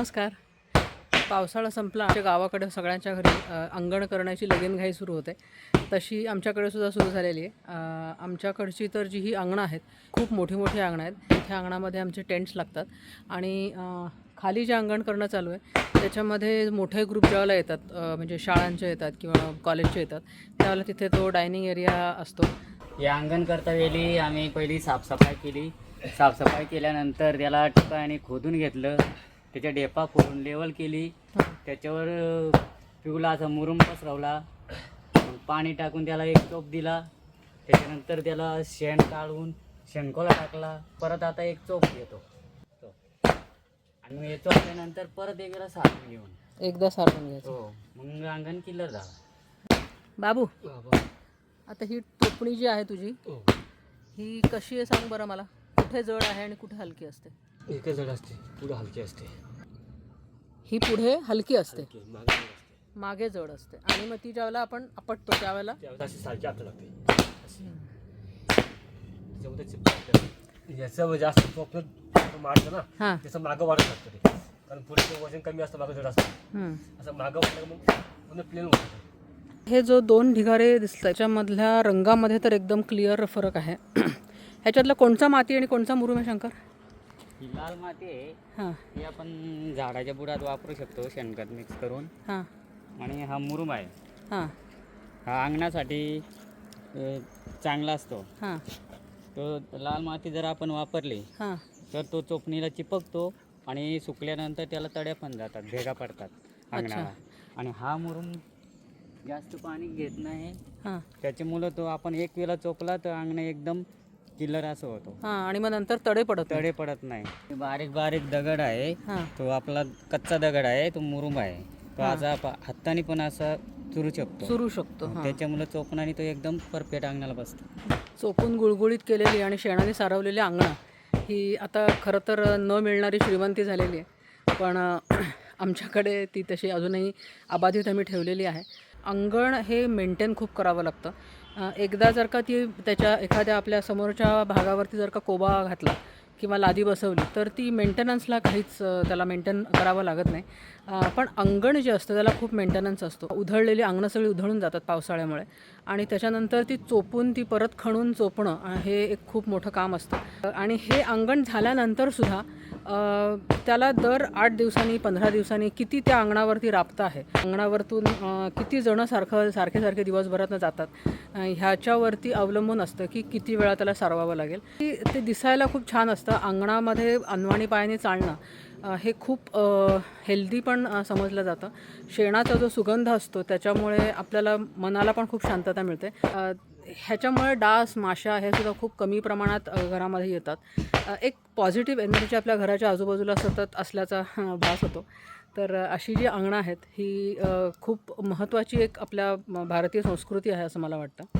नमस्कार. पावसाळा संपला. आमच्या गावाकडे सगळ्यांच्या घरी अंगण करण्याची लगीनघाई सुरू होते. तशी आमच्याकडे सुद्धा सुरू झालेली आहे. आमच्याकडची तर जी ही अंगणं आहेत खूप मोठी मोठी अंगणं आहेत. त्या अंगणामध्ये आमचे टेंट्स लागतात. आणि खाली जे अंगण करणं चालू आहे त्याच्यामध्ये मोठे ग्रुप ज्यावेळेला येतात म्हणजे शाळांचे येतात किंवा कॉलेजचे येतात त्यावेळेला तिथे तो डायनिंग एरिया असतो. या अंगण करता वेळी आम्ही पहिली साफसफाई केली. साफसफाई केल्यानंतर त्याला ठिकाणी खोदून घेतलं. त्याच्या डेपा फोडून लेवल केली. त्याच्यावर पिवला असा मुरुम पसरवला मग पाणी टाकून त्याला एक चोप दिला. त्याच्यानंतर त्याला शेण काढून शेणकोला टाकला. परत आता एक चोप घेतो. तो. आणि मग हे चोपल्यानंतर परत एक वेळा सारून घेऊन. एकदा सारखून घ्यायचं. हो मग अंगण किल्लर झाला. बाबू आता ही टोपणी जी आहे तुझी ही. कशी आहे सांग बरं मला. कुठे जड आहे आणि कुठे हलकी असते? एकच जड असते पुढं हलकी असते? ही पुढे हलकी असते. मागे जड असते. आणि मग ती ज्यावेळेला आपण आपटतो त्यावेळेला. याचं म्हणजे जास्त स्वप्न मारतं ना त्याचं मागं वाढत लागतं ते. कारण पुढे वजन कमी असतं मागं जड असतं. असं मागं वाढलं की मग पुन्हा प्लेन होतं हे जो दोन ढिगारे दिसतात त्याच्यामधल्या रंगामध्ये तर एकदम क्लिअर फरक आहे. ह्याच्यातला कोणचा माती आणि कोणचा मुरुम आहे शंकर? ही लाल माती आहे. हां. ही आपण झाडाच्या बुडात वापरू शकतो शेणखत मिक्स करून. हां. आणि हा मुरुम आहे. हां. हा अंगणासाठी अ, चांगला असतो. हां. तो लाल माती जर आपण वापरली हां. तर तो चोपणीला चिपकतो आणि सुकल्यानंतर त्याला तड्या पण जातात भेगा पडतात अंगणाला. आणि हा मुरुम जास्त पाणी घेत नाही. हां. त्याच्यामुळं तो आपण एक वेळा चोपला तर अंगण एकदम किल्लर असं होतो. हां आणि मग नंतर तडे पडत. तडे पडत नाही. बारीक बारीक दगड आहे. हां. तो आपला कच्चा दगड आहे तो मुरुम आहे. तो पा- हाताने पण असा चुरू शकतो. सुरू शकतो हां. त्याच्यामुळे चोपणाने तो एकदम परफेक्ट अंगणाला बसतो. चोपून गुळगुळीत केलेली आणि शेणाने सारवलेली अंगणं ही आता खरं तर न मिळणारी श्रीमंती झालेली आहे. पण अ, आमच्याकडे ती तशी अजूनही अबाधित आम्ही ठेवलेली आहे. अंगण हे मेंटेन खूप करावं लागतं. एकदा जर का ती त्याच्या एखाद्या आपल्या समोरच्या भागावरती जर का कोबा घातला किंवा लादी बसवली तर ती मेंटेनन्सला काहीच त्याला मेंटेन करावं लागत नाही. पण अंगण जे असतं त्याला खूप मेंटेनन्स असतो. उधळलेली अंगणं सगळी उधळून जातात पावसाळ्यामुळे. आणि त्याच्यानंतर ती चोपून ती परत खणून चोपणं हे एक खूप मोठं काम असतं. आणि हे अंगण झाल्यानंतरसुद्धा त्याला दर आठ दिवसांनी पंधरा दिवसांनी किती त्या अंगणावरती राबतं आहे. अंगणावरतून किती जणं सारखं सारखे सारखे दिवसभरातनं जातात ह्याच्यावरती अवलंबून असतं की किती वेळा त्याला सारवावं लागेल. की ते दिसायला खूप छान असतं. अंगणामध्ये अनवाणी पायाने चालणं हे खूप हेल्दी पण समजलं जातं. शेणाचा जो सुगंध असतो त्याच्यामुळे आपल्याला मनाला पण खूप शांतता मिळते. ह्याच्यामुळे डास माशा हे सुद्धा खूप कमी प्रमाणात घरामध्ये येतात. एक पॉझिटिव्ह एनर्जी आपल्या घराच्या आजूबाजूला सतत असल्याचा भास होतो. तर अशी जी अंगणं आहेत ही खूप महत्त्वाची एक आपल्या भारतीय संस्कृती आहे असं मला वाटतं.